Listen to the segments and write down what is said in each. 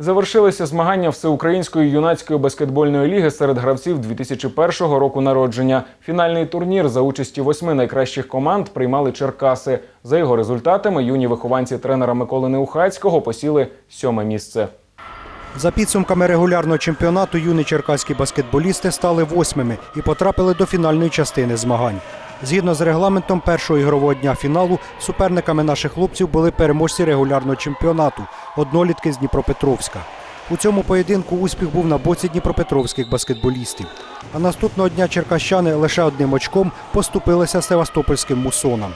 Завершилися змагання Всеукраїнської юнацької баскетбольної ліги серед гравців 2001 року народження. Фінальний турнір за участі восьми найкращих команд приймали Черкаси. За його результатами юні вихованці тренера Миколи Неухацького посіли сьоме місце. За підсумками регулярного чемпіонату юні черкаські баскетболісти стали восьмими і потрапили до фінальної частини змагань. Згідно з регламентом першого ігрового дня фіналу, суперниками наших хлопців були переможці регулярного чемпіонату однолітки з Дніпропетровська. У цьому поєдинку успіх був на боці дніпропетровських баскетболістів. А наступного дня черкащани лише одним очком поступилися севастопольським мусонам.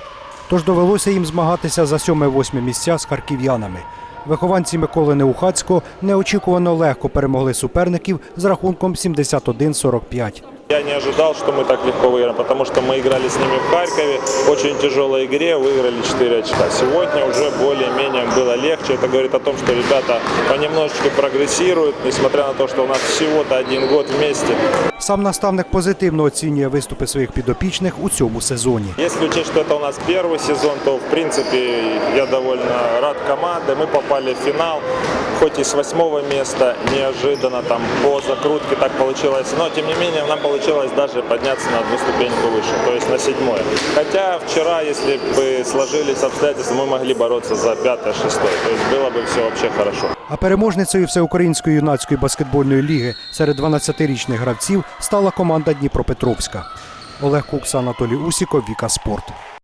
Тож довелося їм змагатися за сьоме-восьме місця з харків'янами. Вихованці Миколи Неухацького неочікувано легко перемогли суперників з рахунком 71-45. Я не ожидал, что мы так легко выиграем, потому что мы играли с ними в Харькове, в очень тяжелой игре, выиграли 4 очка. Сегодня уже более-менее было легче. Это говорит о том, что ребята понемножечку прогрессируют, несмотря на то, что у нас всего-то один год вместе. Сам наставник позитивно оцінює виступи своїх підопічних у цьому сезоні. Если учесть, что это у нас первый сезон, то в принципе я довольно рад команде. Мы попали в финал, хоть и с восьмого места, неожиданно там по закрутке так получилось. Но тем не менее нам получилось даже подняться на одну ступеньку выше, то есть на седьмое. Хотя вчера, если бы сложились обстоятельства, мы могли бороться за пятое, шестое. То есть было бы все вообще хорошо. А переможницею Всеукраїнської юнацької баскетбольної ліги серед 12-річних гравців стала команда Дніпропетровська. Олег Кукс, Анатолій Усіков, Віка Спорт.